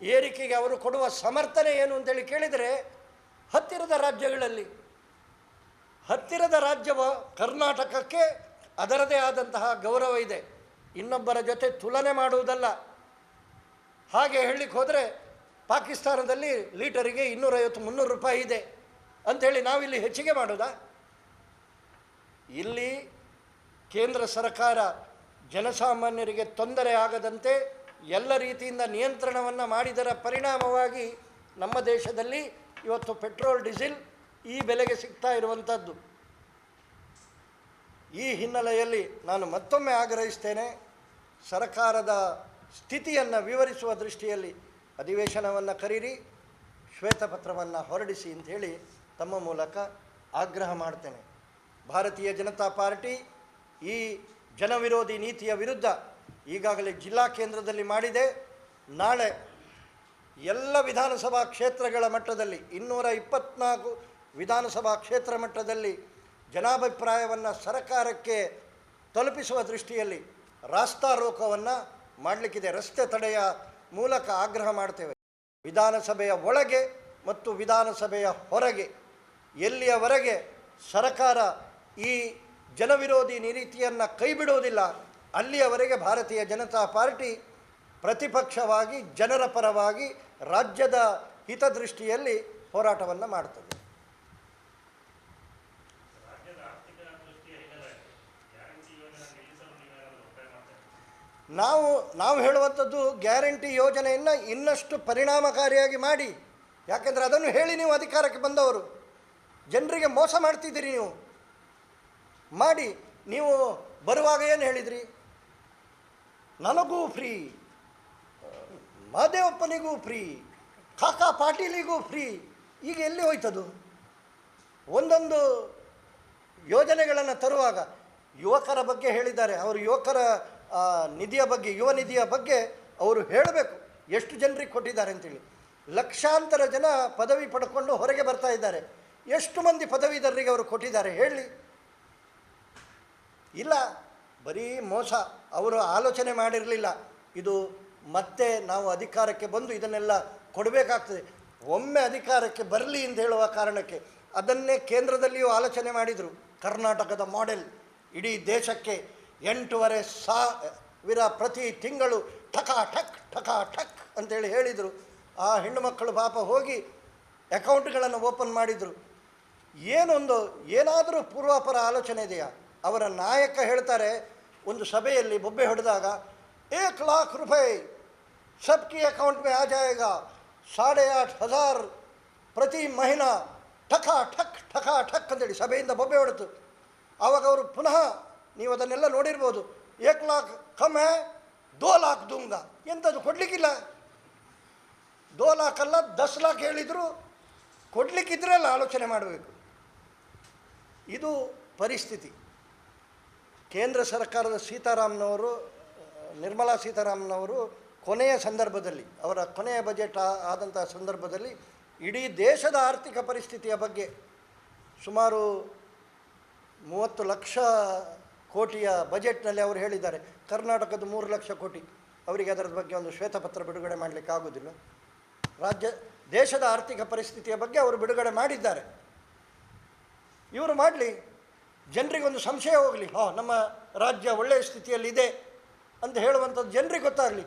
ಏರಿಕೆಗೆ ಅವರು ಕೊಡುವ ಸಮರ್ಥನೆ ಏನು ಅಂತೇಳಿ ಕೇಳಿದರೆ ಹತ್ತಿರದ ರಾಜ್ಯಗಳಲ್ಲಿ, ಹತ್ತಿರದ ರಾಜ್ಯವ ಕರ್ನಾಟಕಕ್ಕೆ ಅದರದೇ ಆದಂತಹ ಗೌರವ ಇದೆ. ಇನ್ನೊಬ್ಬರ ಜೊತೆ ತುಲನೆ ಮಾಡುವುದಲ್ಲ. ಹಾಗೆ ಹೇಳಲಿಕ್ಕೆ ಹೋದರೆ ಪಾಕಿಸ್ತಾನದಲ್ಲಿ ಲೀಟರಿಗೆ ಇನ್ನೂರೈವತ್ತು, ಮುನ್ನೂರು ರೂಪಾಯಿ ಇದೆ ಅಂಥೇಳಿ ನಾವಿಲ್ಲಿ ಹೆಚ್ಚಿಗೆ ಮಾಡೋದಾ? ಇಲ್ಲಿ ಕೇಂದ್ರ ಸರ್ಕಾರ ಜನಸಾಮಾನ್ಯರಿಗೆ ತೊಂದರೆ ಆಗದಂತೆ ಎಲ್ಲ ರೀತಿಯಿಂದ ನಿಯಂತ್ರಣವನ್ನು ಮಾಡಿದರ ಪರಿಣಾಮವಾಗಿ ನಮ್ಮ ದೇಶದಲ್ಲಿ ಇವತ್ತು ಪೆಟ್ರೋಲ್, ಡೀಸೆಲ್ ಈ ಬೆಲೆಗೆ ಸಿಗ್ತಾ ಇರುವಂಥದ್ದು ಈ ಹಿನ್ನೆಲೆಯಲ್ಲಿ ನಾನು ಮತ್ತೊಮ್ಮೆ ಆಗ್ರಹಿಸ್ತೇನೆ, ಸರ್ಕಾರದ ಸ್ಥಿತಿಯನ್ನು ವಿವರಿಸುವ ದೃಷ್ಟಿಯಲ್ಲಿ ಅಧಿವೇಶನವನ್ನು ಕರೀರಿ, ಶ್ವೇತಪತ್ರವನ್ನು ಹೊರಡಿಸಿ ಅಂಥೇಳಿ ತಮ್ಮ ಮೂಲಕ ಆಗ್ರಹ ಮಾಡ್ತೇನೆ. ಭಾರತೀಯ ಜನತಾ ಪಾರ್ಟಿ ಈ ಜನವಿರೋಧಿ ನೀತಿಯ ವಿರುದ್ಧ ಈಗಾಗಲೇ ಜಿಲ್ಲಾ ಕೇಂದ್ರದಲ್ಲಿ ಮಾಡಿದೆ. ನಾಳೆ ಎಲ್ಲ ವಿಧಾನಸಭಾ ಕ್ಷೇತ್ರಗಳ ಮಟ್ಟದಲ್ಲಿ, ಇನ್ನೂರ ಇಪ್ಪತ್ನಾಲ್ಕು ವಿಧಾನಸಭಾ ಕ್ಷೇತ್ರ ಮಟ್ಟದಲ್ಲಿ ಜನಾಭಿಪ್ರಾಯವನ್ನು ಸರ್ಕಾರಕ್ಕೆ ತಲುಪಿಸುವ ದೃಷ್ಟಿಯಲ್ಲಿ ರಾಸ್ತಾರೋಕವನ್ನು ಮಾಡಲಿಕ್ಕಿದೆ. ರಸ್ತೆ ತಡೆಯ ಮೂಲಕ ಆಗ್ರಹ ಮಾಡ್ತೇವೆ. ವಿಧಾನಸಭೆಯ ಒಳಗೆ ಮತ್ತು ವಿಧಾನಸಭೆಯ ಹೊರಗೆ, ಎಲ್ಲಿಯವರೆಗೆ ಸರಕಾರ ಈ ಜನವಿರೋಧಿ ನೀತಿಯನ್ನು ಕೈಬಿಡುವುದಿಲ್ಲ ಅಲ್ಲಿಯವರೆಗೆ ಭಾರತೀಯ ಜನತಾ ಪಾರ್ಟಿ ಪ್ರತಿಪಕ್ಷವಾಗಿ, ಜನರ ಪರವಾಗಿ, ರಾಜ್ಯದ ಹಿತದೃಷ್ಟಿಯಲ್ಲಿ ಹೋರಾಟವನ್ನು ಮಾಡ್ತದೆ. ನಾವು ನಾವು ಹೇಳುವಂಥದ್ದು ಗ್ಯಾರಂಟಿ ಯೋಜನೆಯನ್ನು ಇನ್ನಷ್ಟು ಪರಿಣಾಮಕಾರಿಯಾಗಿ ಮಾಡಿ. ಯಾಕೆಂದರೆ ಅದನ್ನು ಹೇಳಿ ನೀವು ಅಧಿಕಾರಕ್ಕೆ ಬಂದವರು. ಜನರಿಗೆ ಮೋಸ ಮಾಡ್ತಿದ್ದೀರಿ ನೀವು. ಮಾಡಿ, ನೀವು ಬರುವಾಗ ಏನು ಹೇಳಿದ್ರಿ? ನನಗೂ ಫ್ರೀ ಮಹದೇವಪ್ಪನಿಗೂ ಫ್ರೀ, ಕಾಕಾ ಪಾಟೀಲಿಗೂ ಫ್ರೀ. ಈಗ ಎಲ್ಲಿ ಹೋಯ್ತದು? ಒಂದೊಂದು ಯೋಜನೆಗಳನ್ನು ತರುವಾಗ ಯುವಕರ ಬಗ್ಗೆ ಹೇಳಿದ್ದಾರೆ. ಅವರು ಯುವಕರ ನಿಧಿಯ ಬಗ್ಗೆ, ಯುವ ನಿಧಿಯ ಬಗ್ಗೆ ಅವರು ಹೇಳಬೇಕು. ಎಷ್ಟು ಜನರಿಗೆ ಕೊಟ್ಟಿದ್ದಾರೆ ಅಂತೇಳಿ. ಲಕ್ಷಾಂತರ ಜನ ಪದವಿ ಪಡ್ಕೊಂಡು ಹೊರಗೆ ಬರ್ತಾ ಇದ್ದಾರೆ. ಎಷ್ಟು ಮಂದಿ ಪದವೀಧರರಿಗೆ ಅವರು ಕೊಟ್ಟಿದ್ದಾರೆ ಹೇಳಿ. ಇಲ್ಲ, ಬರೀ ಮೋಸ. ಅವರು ಆಲೋಚನೆ ಮಾಡಿರಲಿಲ್ಲ. ಇದು ಮತ್ತೆ ನಾವು ಅಧಿಕಾರಕ್ಕೆ ಬಂದು ಇದನ್ನೆಲ್ಲ ಕೊಡಬೇಕಾಗ್ತದೆ. ಒಮ್ಮೆ ಅಧಿಕಾರಕ್ಕೆ ಬರಲಿ ಅಂತ ಹೇಳುವ ಕಾರಣಕ್ಕೆ ಅದನ್ನೇ ಕೇಂದ್ರದಲ್ಲಿಯೂ ಆಲೋಚನೆ ಮಾಡಿದರು. ಕರ್ನಾಟಕದ ಮಾಡೆಲ್ ಇಡೀ ದೇಶಕ್ಕೆ ಎಂಟೂವರೆ ಸಾವಿರ ಪ್ರತಿ ತಿಂಗಳು ಠಕ ಠಕ್ ಠಕ ಠಕ್ ಅಂತೇಳಿ ಹೇಳಿದರು. ಆ ಹೆಣ್ಣು ಮಕ್ಕಳು ಪಾಪ ಹೋಗಿ ಅಕೌಂಟ್ಗಳನ್ನು ಓಪನ್ ಮಾಡಿದರು. ಏನೊಂದು, ಏನಾದರೂ ಪೂರ್ವಾಪರ ಆಲೋಚನೆ ಇದೆಯಾ? ಅವರ ನಾಯಕ ಹೇಳ್ತಾರೆ, ಒಂದು ಸಭೆಯಲ್ಲಿ ಬೊಬ್ಬೆ ಹೊಡೆದಾಗ, ಏಕ್ ಲಾಖ ರೂಪಾಯಿ, ಸಬ್ಕಿ ಅಕೌಂಟ್ ಮೇ ಆ ಸಾಡೆ ಆಟ್ ಹಜಾರ್ ಪ್ರತಿ ಮಹಿನಾ, ಠಕ ಠಕ್ ಠಕ ಠಕ್ ಅಂತೇಳಿ ಸಭೆಯಿಂದ ಬೊಬ್ಬೆ ಹೊಡೆತು. ಆವಾಗ ಅವರು ಪುನಃ ನೀವು ಅದನ್ನೆಲ್ಲ ನೋಡಿರ್ಬೋದು. ಏಕ್ ಲಾಖ್ ಕಮ್ ಹೇ ದೋ ಲಾಖ್ ದುಂಗ. ಎಂಥದ್ದು ಕೊಡಲಿಕ್ಕಿಲ್ಲ. ದೋ ಲಾಖ್ ಅಲ್ಲ ದಸ್ ಲಾಖ್ ಹೇಳಿದರು ಕೊಡಲಿಕ್ಕಿದ್ರಲ್ಲ ಆಲೋಚನೆ ಮಾಡಬೇಕು. ಇದು ಪರಿಸ್ಥಿತಿ. ಕೇಂದ್ರ ಸರ್ಕಾರದ ಸೀತಾರಾಮ್ನವರು, ನಿರ್ಮಲಾ ಸೀತಾರಾಮ್ನವರು ಕೊನೆಯ ಸಂದರ್ಭದಲ್ಲಿ, ಅವರ ಕೊನೆಯ ಬಜೆಟ್ ಆದಂಥ ಸಂದರ್ಭದಲ್ಲಿ ಇಡೀ ದೇಶದ ಆರ್ಥಿಕ ಪರಿಸ್ಥಿತಿಯ ಬಗ್ಗೆ ಸುಮಾರು ಮೂವತ್ತು ಲಕ್ಷ ಕೋಟಿಯ ಬಜೆಟ್ನಲ್ಲಿ ಅವರು ಹೇಳಿದ್ದಾರೆ, ಕರ್ನಾಟಕದ ಮೂರು ಲಕ್ಷ ಕೋಟಿ. ಅವರಿಗೆ ಅದರ ಬಗ್ಗೆ ಒಂದು ಶ್ವೇತಪತ್ರ ಬಿಡುಗಡೆ ಮಾಡಲಿಕ್ಕೆ ಆಗೋದಿಲ್ಲ. ರಾಜ್ಯ, ದೇಶದ ಆರ್ಥಿಕ ಪರಿಸ್ಥಿತಿಯ ಬಗ್ಗೆ ಅವರು ಬಿಡುಗಡೆ ಮಾಡಿದ್ದಾರೆ. ಇವರು ಮಾಡಲಿ, ಜನರಿಗೊಂದು ಸಂಶಯ ಹೋಗಲಿ, ಹಾ, ನಮ್ಮ ರಾಜ್ಯ ಒಳ್ಳೆಯ ಸ್ಥಿತಿಯಲ್ಲಿದೆ ಅಂತ ಹೇಳುವಂಥದ್ದು ಜನರಿಗೆ ಗೊತ್ತಾಗಲಿ.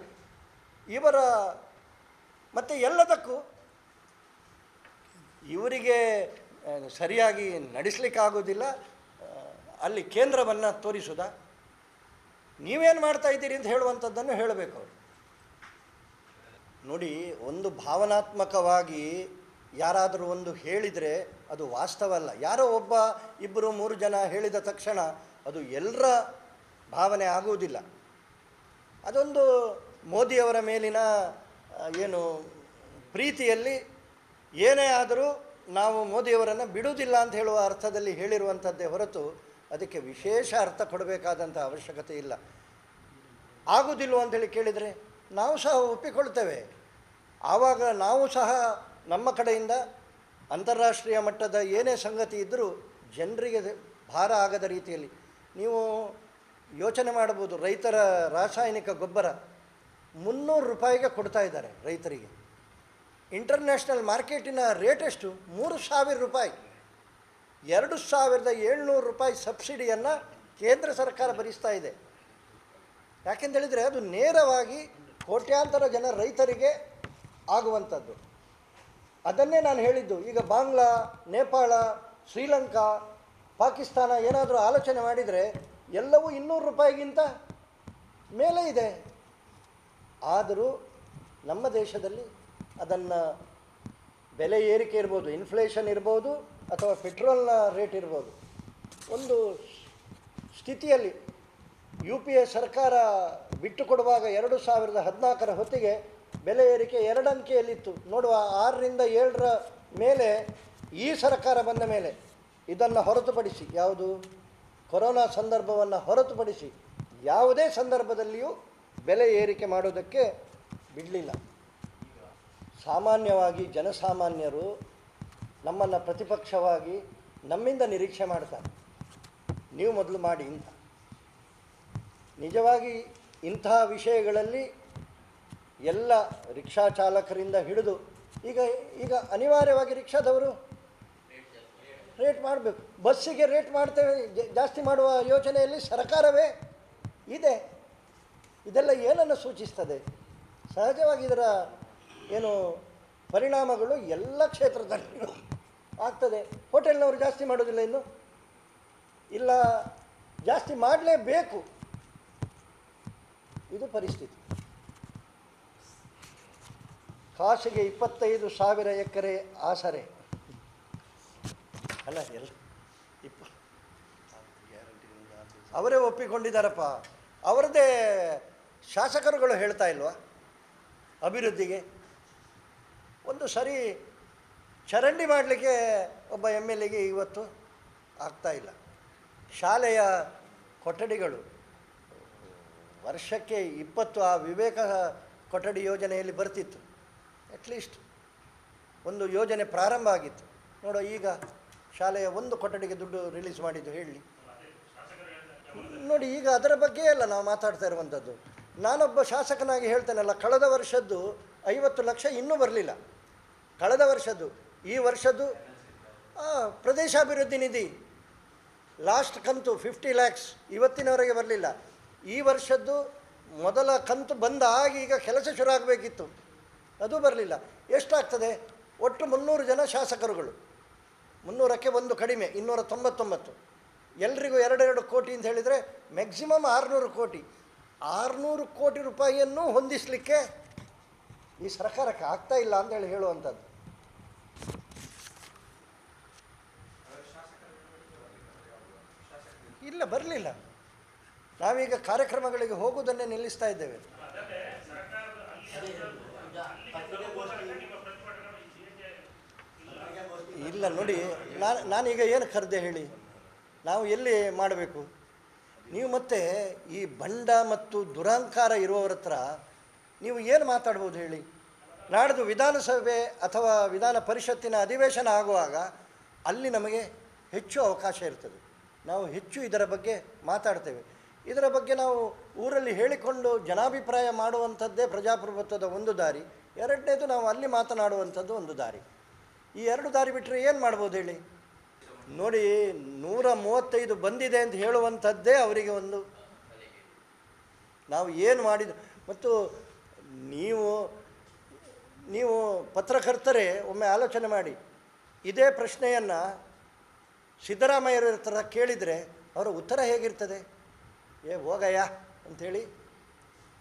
ಇವರ, ಮತ್ತು ಎಲ್ಲದಕ್ಕೂ ಇವರಿಗೆ ಸರಿಯಾಗಿ ನಡೆಸಲಿಕ್ಕಾಗೋದಿಲ್ಲ ಅಲ್ಲಿ ಕೇಂದ್ರವನ್ನು ತೋರಿಸುವುದಾ ನೀವೇನು ಮಾಡ್ತಾ ಇದ್ದೀರಿ ಅಂತ ಹೇಳುವಂಥದ್ದನ್ನು ಹೇಳಬೇಕು ಅವರು. ನೋಡಿ, ಒಂದು ಭಾವನಾತ್ಮಕವಾಗಿ ಯಾರಾದರೂ ಒಂದು ಹೇಳಿದರೆ ಅದು ವಾಸ್ತವ ಅಲ್ಲ ಯಾರೋ ಒಬ್ಬ ಇಬ್ಬರು ಮೂರು ಜನ ಹೇಳಿದ ತಕ್ಷಣ ಅದು ಎಲ್ಲರ ಭಾವನೆ ಆಗುವುದಿಲ್ಲ. ಅದೊಂದು ಮೋದಿಯವರ ಮೇಲಿನ ಏನು ಪ್ರೀತಿಯಲ್ಲಿ ಏನೇ ಆದರೂ ನಾವು ಮೋದಿಯವರನ್ನು ಬಿಡುವುದಿಲ್ಲ ಅಂತ ಹೇಳುವ ಅರ್ಥದಲ್ಲಿ ಹೇಳಿರುವಂಥದ್ದೇ ಹೊರತು ಅದಕ್ಕೆ ವಿಶೇಷ ಅರ್ಥ ಕೊಡಬೇಕಾದಂಥ ಅವಶ್ಯಕತೆ ಇಲ್ಲ. ಆಗುವುದಿಲ್ವ ಅಂತೇಳಿ ಕೇಳಿದರೆ, ನಾವು ಸಹ ಒಪ್ಪಿಕೊಳ್ತೇವೆ. ಆವಾಗ ನಾವು ಸಹ ನಮ್ಮ ಕಡೆಯಿಂದ ಅಂತಾರಾಷ್ಟ್ರೀಯ ಮಟ್ಟದ ಏನೇ ಸಂಗತಿ ಇದ್ದರೂ ಜನರಿಗೆ ಭಾರ ಆಗದ ರೀತಿಯಲ್ಲಿ ನೀವು ಯೋಚನೆ ಮಾಡ್ಬೋದು ರೈತರ ರಾಸಾಯನಿಕ ಗೊಬ್ಬರ ಮುನ್ನೂರು ರೂಪಾಯಿಗೆ ಕೊಡ್ತಾ ಇದ್ದಾರೆ ರೈತರಿಗೆ. ಇಂಟರ್ನ್ಯಾಷನಲ್ ಮಾರ್ಕೆಟಿನ ರೇಟ್ ಎಷ್ಟು? ಮೂರು ಸಾವಿರ ರೂಪಾಯಿ. ಎರಡು ಸಾವಿರದ ಏಳ್ನೂರು ರೂಪಾಯಿ ಸಬ್ಸಿಡಿಯನ್ನು ಕೇಂದ್ರ ಸರ್ಕಾರ ಭರಿಸ್ತಾ ಇದೆ. ಯಾಕೆಂತೇಳಿದರೆ ಅದು ನೇರವಾಗಿ ಕೋಟ್ಯಾಂತರ ಜನ ರೈತರಿಗೆ ಆಗುವಂಥದ್ದು. ಅದನ್ನೇ ನಾನು ಹೇಳಿದ್ದು. ಈಗ ಬಾಂಗ್ಲಾ, ನೇಪಾಳ, ಶ್ರೀಲಂಕಾ, ಪಾಕಿಸ್ತಾನ ಏನಾದರೂ ಆಲೋಚನೆ ಮಾಡಿದರೆ ಎಲ್ಲವೂ ಇನ್ನೂರು ರೂಪಾಯಿಗಿಂತ ಮೇಲೆ ಇದೆ. ಆದರೂ ನಮ್ಮ ದೇಶದಲ್ಲಿ ಅದನ್ನು ಬೆಲೆ ಏರಿಕೆ ಇರ್ಬೋದು, ಇನ್ಫ್ಲೇಷನ್ ಇರ್ಬೋದು ಅಥವಾ ಪೆಟ್ರೋಲ್ನ ರೇಟ್ ಇರ್ಬೋದು. ಒಂದು ಸ್ಥಿತಿಯಲ್ಲಿ ಯು ಪಿ ಎ ಸರ್ಕಾರ ಬಿಟ್ಟು ಕೊಡುವಾಗ ಎರಡು ಸಾವಿರದ ಹದಿನಾಲ್ಕರ ಹೊತ್ತಿಗೆ ಬೆಲೆ ಏರಿಕೆ ಎರಡು ಅಂಕೆಯಲ್ಲಿತ್ತು ನೋಡುವ ಆರರಿಂದ ಏಳರ ಮೇಲೆ ಈ ಸರ್ಕಾರ ಬಂದ ಮೇಲೆ ಇದನ್ನು ಹೊರತುಪಡಿಸಿ ಯಾವುದು? ಕೊರೋನಾ ಸಂದರ್ಭವನ್ನು ಹೊರತುಪಡಿಸಿ ಯಾವುದೇ ಸಂದರ್ಭದಲ್ಲಿಯೂ ಬೆಲೆ ಏರಿಕೆ ಮಾಡೋದಕ್ಕೆ ಬಿಡಲಿಲ್ಲ. ಸಾಮಾನ್ಯವಾಗಿ ಜನಸಾಮಾನ್ಯರು ನಮ್ಮನ್ನು ಪ್ರತಿಪಕ್ಷವಾಗಿ ನಮ್ಮಿಂದ ನಿರೀಕ್ಷೆ ಮಾಡ್ತಾರೆ. ನೀವು ಮೊದಲು ಮಾಡಿ ಅಂತ ನಿಜವಾಗಿ ಇಂತಹ ವಿಷಯಗಳಲ್ಲಿ ಎಲ್ಲ ರಿಕ್ಷಾ ಚಾಲಕರಿಂದ ಹಿಡಿದು ಈಗ ಈಗ ಅನಿವಾರ್ಯವಾಗಿ ರಿಕ್ಷಾದವರು ರೇಟ್ ಮಾಡಬೇಕು. ಬಸ್ಸಿಗೆ ರೇಟ್ ಮಾಡ್ತೇವೆ ಜಾಸ್ತಿ ಮಾಡುವ ಯೋಚನೆಯಲ್ಲಿ ಸರ್ಕಾರವೇ ಇದೆ. ಇದೆಲ್ಲ ಏನನ್ನು ಸೂಚಿಸ್ತದೆ? ಸಹಜವಾಗಿ ಇದರ ಏನು ಪರಿಣಾಮಗಳು ಎಲ್ಲ ಕ್ಷೇತ್ರದಲ್ಲಿ ಆಗ್ತದೆ. ಹೋಟೆಲ್ನವರು ಜಾಸ್ತಿ ಮಾಡೋದಿಲ್ಲ ಇನ್ನು? ಇಲ್ಲ, ಜಾಸ್ತಿ ಮಾಡಲೇಬೇಕು. ಇದು ಪರಿಸ್ಥಿತಿ. ಕಾಸಿಗೆ ಇಪ್ಪತ್ತೈದು ಸಾವಿರ ಎಕರೆ ಆಸರೆ. ಅಲ್ಲ ಎಲ್ಲ ಇಪ್ಪ, ಅವರೇ ಒಪ್ಪಿಕೊಂಡಿದ್ದಾರಪ್ಪ. ಅವರದೇ ಶಾಸಕರುಗಳು ಹೇಳ್ತಾ ಇಲ್ವಾ? ಅಭಿವೃದ್ಧಿಗೆ. ಒಂದು ಸರಿ ಚರಂಡಿ ಮಾಡಲಿಕ್ಕೆ ಒಬ್ಬ ಎಂ ಎಲ್ ಎಗೆ ಇವತ್ತು ಆಗ್ತಾ ಇಲ್ಲ. ಶಾಲೆಯ ಕೊಠಡಿಗಳು ವರ್ಷಕ್ಕೆ ಇಪ್ಪತ್ತು ಆ ವಿವೇಕ ಕೊಠಡಿ ಯೋಜನೆಯಲ್ಲಿ ಬರ್ತಿತ್ತು. ಅಟ್ಲೀಸ್ಟ್ ಒಂದು ಯೋಜನೆ ಪ್ರಾರಂಭ ಆಗಿತ್ತು. ನೋಡೋ, ಈಗ ಶಾಲೆಯ ಒಂದು ಕೊಠಡಿಗೆ ದುಡ್ಡು ರಿಲೀಸ್ ಮಾಡಿದ್ದು ಹೇಳಿ. ನೋಡಿ, ಈಗ ಅದರ ಬಗ್ಗೆ ಅಲ್ಲ ನಾವು ಮಾತಾಡ್ತಾ ಇರುವಂಥದ್ದು. ನಾನೊಬ್ಬ ಶಾಸಕನಾಗಿ ಹೇಳ್ತೇನಲ್ಲ, ಕಳೆದ ವರ್ಷದ್ದು ಐವತ್ತು ಲಕ್ಷ ಇನ್ನೂ ಬರಲಿಲ್ಲ. ಕಳೆದ ವರ್ಷದ್ದು ಈ ವರ್ಷದ್ದು ಪ್ರದೇಶಾಭಿವೃದ್ಧಿ ನಿಧಿ ಲಾಸ್ಟ್ ಕಂತು ಫಿಫ್ಟಿ ಲ್ಯಾಕ್ಸ್ ಇವತ್ತಿನವರೆಗೆ ಬರಲಿಲ್ಲ. ಈ ವರ್ಷದ್ದು ಮೊದಲ ಕಂತು ಬಂದ ಆಗ ಈಗ ಕೆಲಸ ಶುರು ಆಗಬೇಕಿತ್ತು. ಅದು ಬರಲಿಲ್ಲ. ಎಷ್ಟಾಗ್ತದೆ? ಒಟ್ಟು ಮುನ್ನೂರು ಜನ ಶಾಸಕರುಗಳು. ಮುನ್ನೂರಕ್ಕೆ ಒಂದು ಕಡಿಮೆ ಇನ್ನೂರ ತೊಂಬತ್ತೊಂಬತ್ತು ಎಲ್ರಿಗೂ ಎರಡೆರಡು ಕೋಟಿ ಅಂತ ಹೇಳಿದರೆ ಮ್ಯಾಕ್ಸಿಮಮ್ ಆರುನೂರು ಕೋಟಿ. ಆರುನೂರು ಕೋಟಿ ರೂಪಾಯಿಯನ್ನು ಹೊಂದಿಸಲಿಕ್ಕೆ ಈ ಸರ್ಕಾರಕ್ಕೆ ಆಗ್ತಾ ಇಲ್ಲ ಅಂತೇಳಿ ಹೇಳುವಂಥದ್ದು. ಇಲ್ಲ, ಬರಲಿಲ್ಲ. ನಾವೀಗ ಕಾರ್ಯಕ್ರಮಗಳಿಗೆ ಹೋಗುವುದನ್ನೇ ನಿಲ್ಲಿಸ್ತಾ ಇದ್ದೇವೆ. ಇಲ್ಲ, ನೋಡಿ, ನಾನು, ನಾನೀಗ ಏನು ಕರೆದೆ ಹೇಳಿ? ನಾವು ಎಲ್ಲಿ ಮಾಡಬೇಕು? ನೀವು ಮತ್ತೆ ಈ ಬಂಡ ಮತ್ತು ದುರಹಂಕಾರ ಇರುವವರ ಹತ್ರ ನೀವು ಏನು ಮಾತಾಡ್ಬೋದು ಹೇಳಿ? ನಾಡ್ದು ವಿಧಾನಸಭೆ ಅಥವಾ ವಿಧಾನ ಪರಿಷತ್ತಿನ ಅಧಿವೇಶನ ಆಗುವಾಗ ಅಲ್ಲಿ ನಮಗೆ ಹೆಚ್ಚು ಅವಕಾಶ ಇರ್ತದೆ. ನಾವು ಹೆಚ್ಚು ಇದರ ಬಗ್ಗೆ ಮಾತಾಡ್ತೇವೆ. ಇದರ ಬಗ್ಗೆ ನಾವು ಊರಲ್ಲಿ ಹೇಳಿಕೊಂಡು ಜನಾಭಿಪ್ರಾಯ ಮಾಡುವಂಥದ್ದೇ ಪ್ರಜಾಪ್ರಭುತ್ವದ ಒಂದು ದಾರಿ. ಎರಡನೇದು ನಾವು ಅಲ್ಲಿ ಮಾತನಾಡುವಂಥದ್ದು ಒಂದು ದಾರಿ. ಈ ಎರಡು ದಾರಿ ಬಿಟ್ಟರೆ ಏನು ಮಾಡ್ಬೋದು ಹೇಳಿ? ನೋಡಿ, ನೂರ ಮೂವತ್ತೈದು ಬಂದಿದೆ ಅಂತ ಹೇಳುವಂಥದ್ದೇ ಅವರಿಗೆ ಒಂದು ನಾವು ಏನು ಮಾಡಿದ, ಮತ್ತು ನೀವು ನೀವು ಪತ್ರಕರ್ತರೇ, ಒಮ್ಮೆ ಆಲೋಚನೆ ಮಾಡಿ. ಇದೇ ಪ್ರಶ್ನೆಯನ್ನು ಸಿದ್ದರಾಮಯ್ಯರ ಹತ್ರ ಕೇಳಿದರೆ ಅವರ ಉತ್ತರ ಹೇಗಿರ್ತದೆ? ಏ, ಹೋಗಯ್ಯ ಅಂಥೇಳಿ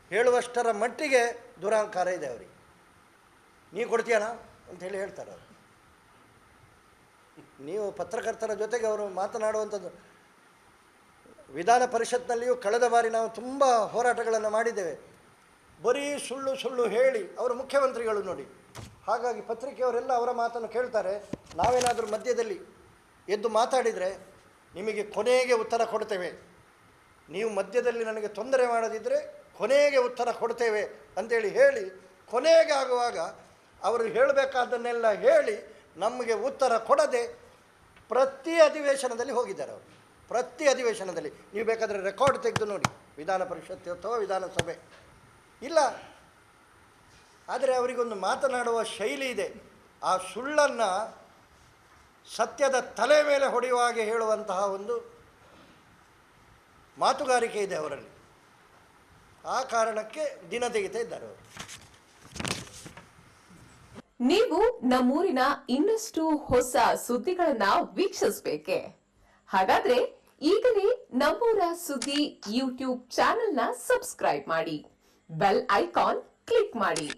ಹೇಳುವಷ್ಟರ ಮಟ್ಟಿಗೆ ದುರಹಂಕಾರ ಇದೆ ಅವರಿಗೆ. ನೀ ಕೊಡ್ತೀಯಣ ಅಂಥೇಳಿ ಹೇಳ್ತಾರೆ ಅವರು. ನೀವು ಪತ್ರಕರ್ತರ ಜೊತೆಗೆ ಅವರು ಮಾತನಾಡುವಂಥದ್ದು. ವಿಧಾನ ಪರಿಷತ್ನಲ್ಲಿಯೂ ಕಳೆದ ಬಾರಿ ನಾವು ತುಂಬ ಹೋರಾಟಗಳನ್ನು ಮಾಡಿದ್ದೇವೆ. ಬರೀ ಸುಳ್ಳು ಸುಳ್ಳು ಹೇಳಿ ಅವರು ಮುಖ್ಯಮಂತ್ರಿಗಳು ನೋಡಿ. ಹಾಗಾಗಿ ಪತ್ರಿಕೆಯವರೆಲ್ಲ ಅವರ ಮಾತನ್ನು ಕೇಳ್ತಾರೆ. ನಾವೇನಾದರೂ ಮಧ್ಯದಲ್ಲಿ ಎದ್ದು ಮಾತಾಡಿದರೆ ನಿಮಗೆ ಕೊನೆಗೆ ಉತ್ತರ ಕೊಡ್ತೇವೆ. ನೀವು ಮಧ್ಯದಲ್ಲಿ ನನಗೆ ತೊಂದರೆ ಮಾಡದಿದ್ದರೆ ಕೊನೆಗೆ ಉತ್ತರ ಕೊಡ್ತೇವೆ ಅಂತೇಳಿ ಹೇಳಿ, ಕೊನೆಗೆ ಆಗುವಾಗ ಅವರು ಹೇಳಬೇಕಾದನ್ನೆಲ್ಲ ಹೇಳಿ ನಮಗೆ ಉತ್ತರ ಕೊಡದೆ ಪ್ರತಿ ಅಧಿವೇಶನದಲ್ಲಿ ಹೋಗಿದ್ದಾರೆ ಅವರು. ಪ್ರತಿ ಅಧಿವೇಶನದಲ್ಲಿ. ನೀವು ಬೇಕಾದರೆ ರೆಕಾರ್ಡ್ ತೆಗೆದು ನೋಡಿ, ವಿಧಾನ ಪರಿಷತ್ ಅಥವಾ ವಿಧಾನಸಭೆ. ಇಲ್ಲ. ಆದರೆ ಅವರಿಗೊಂದು ಮಾತನಾಡುವ ಶೈಲಿ ಇದೆ. ಆ ಸುಳ್ಳನ್ನು ಸತ್ಯದ ತಲೆ ಮೇಲೆ ಹೊಡೆಯುವ ಹಾಗೆ ಹೇಳುವಂತಹ ಒಂದು ಮಾತುಗಾರಿಕೆ ಇದೆ ಅವರಲ್ಲಿ. ಆ ಕಾರಣಕ್ಕೆ ದಿನ ತೆಗಿತಾ ಇದ್ದಾರೆ ಅವರು. ನೀವು ನಮ್ಮೂರಿನ ಇನ್ನಷ್ಟು ಹೊಸ ಸುದ್ದಿಗಳನ್ನ ವೀಕ್ಷಿಸಬೇಕೆ? ಹಾಗಾದ್ರೆ ಈಗಲೇ ನಮ್ಮೂರ ಸುದ್ದಿ ಯೂಟ್ಯೂಬ್ ಚಾನೆಲ್ನ ಸಬ್ಸ್ಕ್ರೈಬ್ ಮಾಡಿ. ಬೆಲ್ ಐಕಾನ್ ಕ್ಲಿಕ್ ಮಾಡಿ.